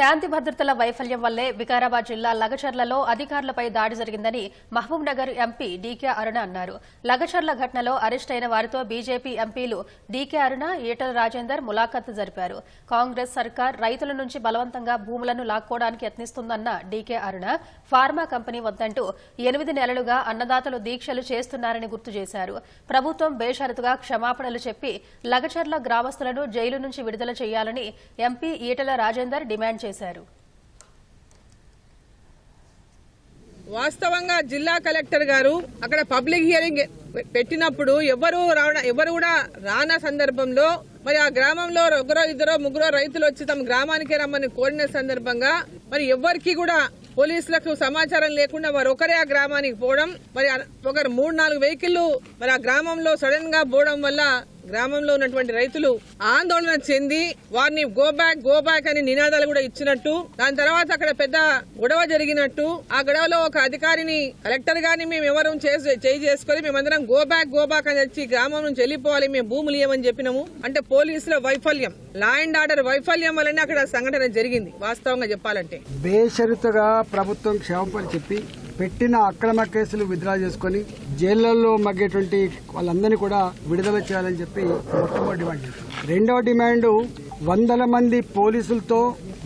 శాంతి భద్రతల వైఫల్యం వల్లే వికారాబాద్ జిల్లా లగచర్లలో అధికారులపై దాడి జరిగిందని మహబూబ్ నగర్ ఎంపీ డీకే అరుణ అన్నారు. లగచర్ల ఘటనలో అరెస్ట్ అయిన వారితో బీజేపీ ఎంపీలు డీకే అరుణ ఈటల రాజేందర్ ములాఖత్ జరిపారు. కాంగ్రెస్ సర్కార్ రైతుల నుంచి బలవంతంగా భూములను లాక్కోవడానికి యత్నిస్తుందన్న డీకే అరుణ ఫార్మా కంపెనీ వద్దంటూ ఎనిమిది నెలలుగా అన్నదాతలు దీక్షలు చేస్తున్నారని గుర్తు చేశారు. ప్రభుత్వం బేషరతుగా క్షమాపణలు చెప్పి లగచర్ల గ్రామస్తులను జైలు నుంచి విడుదల చేయాలని ఎంపీ ఈటల రాజేందర్ డిమాండ్ చేశారు. వాస్తవంగా జిల్లా కలెక్టర్ గారు అక్కడ పబ్లిక్ హియరింగ్ పెట్టినప్పుడు ఎవరు రావడం ఎవరు కూడా రాన సందర్భంలో మరి ఆ గ్రామంలో ఒకరో ఇద్దరో ముగ్గురో రైతులు వచ్చి తమ గ్రామానికి రమ్మని కోరిన సందర్భంగా మరి ఎవరికి కూడా పోలీసులకు సమాచారం లేకుండా వారు ఒకరే ఆ గ్రామానికి పోవడం మరి ఒకరు మూడు నాలుగు వెహికల్ మరి ఆ గ్రామంలో సడన్గా పోవడం వల్ల గ్రామంలో ఉన్నటువంటి రైతులు ఆందోళన చెంది వారిని గో బ్యాక్ గో బ్యాక్ అని నినాదాలు కూడా ఇచ్చినట్టు దాని తర్వాత అక్కడ పెద్ద గొడవ జరిగినట్టు ఆ గొడవలో ఒక అధికారిని కలెక్టర్ గాని మేము ఎవరు చేయి చేసుకొని మేమందరం గో బ్యాక్ గో బ్యాక్ అని వచ్చి గ్రామం నుంచి వెళ్ళిపోవాలి మేము భూములు ఇవ్వమని చెప్పినాము. అంటే పోలీసుల వైఫల్యం లా అండ్ ఆర్డర్ వైఫల్యం వల్లనే అక్కడ సంఘటన జరిగింది వాస్తవంగా చెప్పాలంటే. బేషరతుగా ప్రభుత్వం క్షేమం చెప్పి పెట్టిన అక్రమ కేసులు విత్డ్రా చేసుకొని జైళ్ళలో మగ్గేటువంటి వాళ్ళందరినీ కూడా విడుదల చేయాలని చెప్పి మొట్టమొదటి డిమాండ్ రెండవ డిమాండ్ వందల మంది పోలీసులతో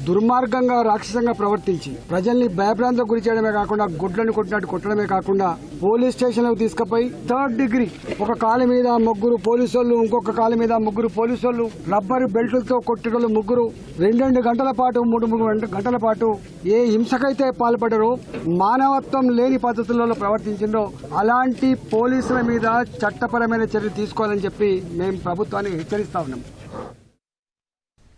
దుర్మార్గంగా రాక్షసంగా ప్రవర్తించి ప్రజల్ని భయభ్రాంతకు గురి చేయడమే కాకుండా గుడ్లను కొట్టినట్టు కొట్టడమే కాకుండా పోలీస్ స్టేషన్లకు తీసుకుపోయి థర్డ్ డిగ్రీ ఒక కాలు మీద ముగ్గురు పోలీసు ఇంకొక కాలు మీద ముగ్గురు పోలీసు రబ్బర్ బెల్టులతో కొట్టేటోళ్ళు ముగ్గురు రెండు రెండు గంటల పాటు మూడు మూడు గంటల పాటు ఏ హింసకైతే పాల్పడరో మానవత్వం లేని పద్ధతులలో ప్రవర్తించిందో అలాంటి పోలీసుల మీద చట్టపరమైన చర్యలు తీసుకోవాలని చెప్పి మేము ప్రభుత్వాన్ని హెచ్చరిస్తా ఉన్నాం.